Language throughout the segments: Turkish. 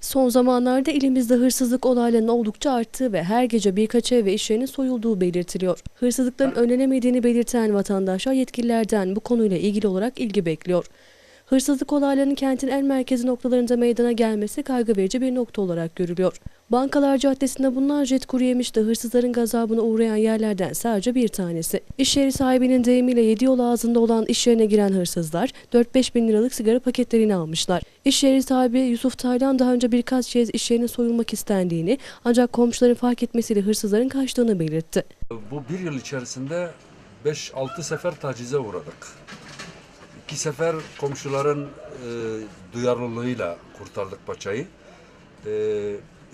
Son zamanlarda ilimizde hırsızlık olaylarının oldukça arttığı ve her gece birkaç ev ve iş yerinin soyulduğu belirtiliyor. Hırsızlıkların önlenemediğini belirten vatandaşlar yetkililerden bu konuyla ilgili olarak ilgi bekliyor. Hırsızlık olaylarının kentin en merkezi noktalarında meydana gelmesi kaygı verici bir nokta olarak görülüyor. Bankalar Caddesi'nde bunlarca et kuru yemiş de hırsızların gazabına uğrayan yerlerden sadece bir tanesi. İş yeri sahibinin deyimiyle yedi yol ağzında olan iş yerine giren hırsızlar 4-5 bin liralık sigara paketlerini almışlar. İş yeri sahibi Yusuf Taylan daha önce birkaç kez iş yerine soyulmak istendiğini ancak komşuların fark etmesiyle hırsızların kaçtığını belirtti. Bu bir yıl içerisinde 5-6 sefer tacize uğradık. İki sefer komşuların e, duyarlılığıyla kurtardık paçayı. E,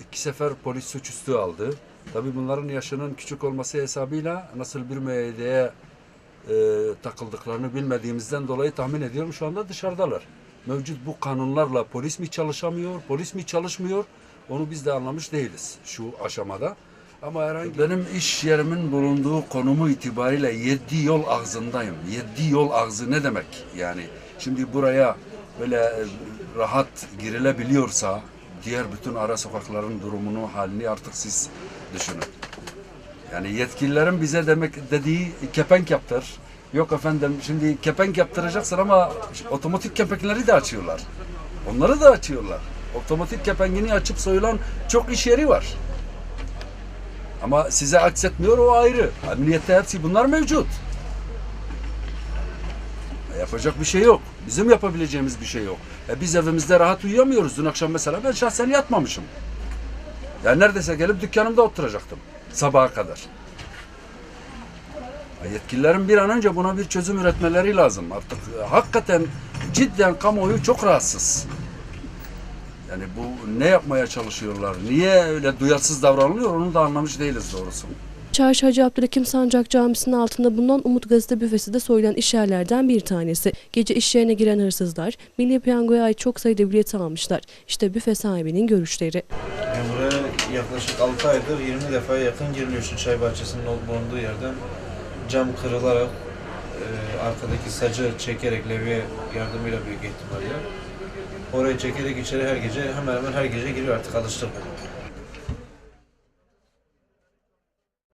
iki sefer polis suçüstü aldı. Tabii bunların yaşının küçük olması hesabıyla nasıl bir müeyyideye e, takıldıklarını bilmediğimizden dolayı tahmin ediyorum şu anda dışarıdalar. Mevcut bu kanunlarla polis mi çalışamıyor, polis mi çalışmıyor onu biz de anlamış değiliz şu aşamada. Ama herhangi benim iş yerimin bulunduğu konumu itibariyle yedi yol ağzındayım. Yedi yol ağzı ne demek? Yani şimdi buraya böyle e, rahat girilebiliyorsa diğer bütün ara sokakların durumunu, halini artık siz düşünün. Yani yetkililerin bize demek dediği kepenk yaptır. Yok efendim şimdi kepenk yaptıracaksın ama otomatik kepenkleri de açıyorlar. Onları da açıyorlar. Otomatik kepengini açıp soyulan çok iş yeri var. Ama size aksetmiyor o ayrı. Emniyette hepsi bunlar mevcut. Yapacak bir şey yok. Bizim yapabileceğimiz bir şey yok. E biz evimizde rahat uyuyamıyoruz. Dün akşam mesela ben şahsen yatmamışım. Yani neredeyse gelip dükkanımda oturacaktım. Sabaha kadar. Yetkililerin bir an önce buna bir çözüm üretmeleri lazım. Artık e, hakikaten cidden kamuoyu çok rahatsız. Yani bu ne yapmaya çalışıyorlar? Niye öyle duyarsız davranılıyor onu da anlamış değiliz doğrusu. Çarşı Hacı Abdülhakim Sancak Camisi'nin altında bulunan Umut Gazete büfesi de soyulan iş yerlerden bir tanesi. Gece iş yerine giren hırsızlar Milli Piyango'ya ait çok sayıda bilet almışlar. İşte büfe sahibinin görüşleri. Yani buraya yaklaşık 6 aydır 20 defaya yakın giriliyor şu çay bahçesinin bulunduğu yerden. Cam kırılarak, e, arkadaki sacı çekerek levye yardımıyla büyük ihtimalle. Orayı çekerek içeri her gece, hemen hemen her gece giriyor artık alıştık. buna.